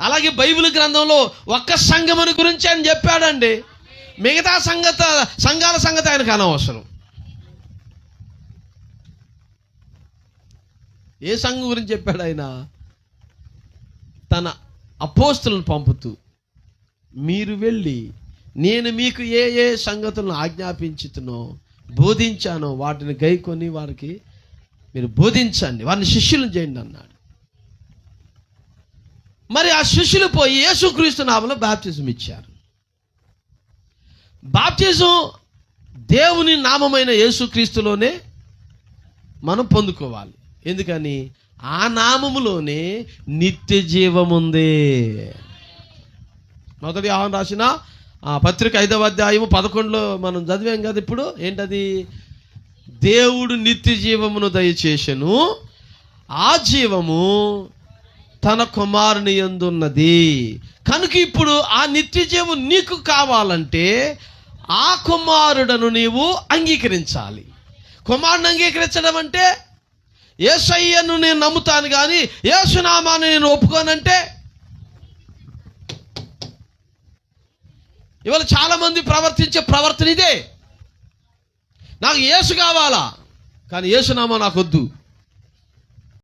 అలాగే బైబిల్ గ్రంథంలో ఒక్క సంఘముని గురించి ఆయన చెప్పాడండి. మిగతా సంగత సంఘాల సంగతి ఆయనకు అనవసరం. ఏ సంఘం గురించి చెప్పాడు ఆయన? తన అపోస్తులను పంపుతూ మీరు వెళ్ళి నేను మీకు ఏ ఏ సంగతులను ఆజ్ఞాపించుతునో బోధించానో వాటిని గైకొని వారికి మీరు బోధించండి. వారిని శిష్యులను చేయండి అన్నాడు. మరి ఆ శిష్యులు పోయి యేసుక్రీస్తు నామంలో బాప్తిజం ఇచ్చారు. బాప్తిజం దేవుని నామమైన యేసుక్రీస్తులోనే మనం పొందుకోవాలి. ఎందుకని? ఆ నామములోనే నిత్య జీవముంది మొదటి ఆహ్వానం రాసిన ఆ పత్రిక ఐదవ అధ్యాయము పదకొండులో మనం చదివాం కదా ఇప్పుడు ఏంటది? దేవుడు నిత్య జీవమును దయచేసెను ఆ జీవము తన కుమారుని ఎందున్నది? కనుక ఇప్పుడు ఆ నిత్యజీవం నీకు కావాలంటే ఆ కుమారుడను నీవు అంగీకరించాలి. కుమారుని అంగీకరించడం అంటే ఏసయ్యను నేను నమ్ముతాను కానీ ఏసునామాన్ని నేను ఒప్పుకోనంటే? ఇవాళ చాలామంది ప్రవర్తించే ప్రవర్తన ఇదే. నాకు ఏసు కావాలా? కానీ యేసునామా నాకు వద్దు.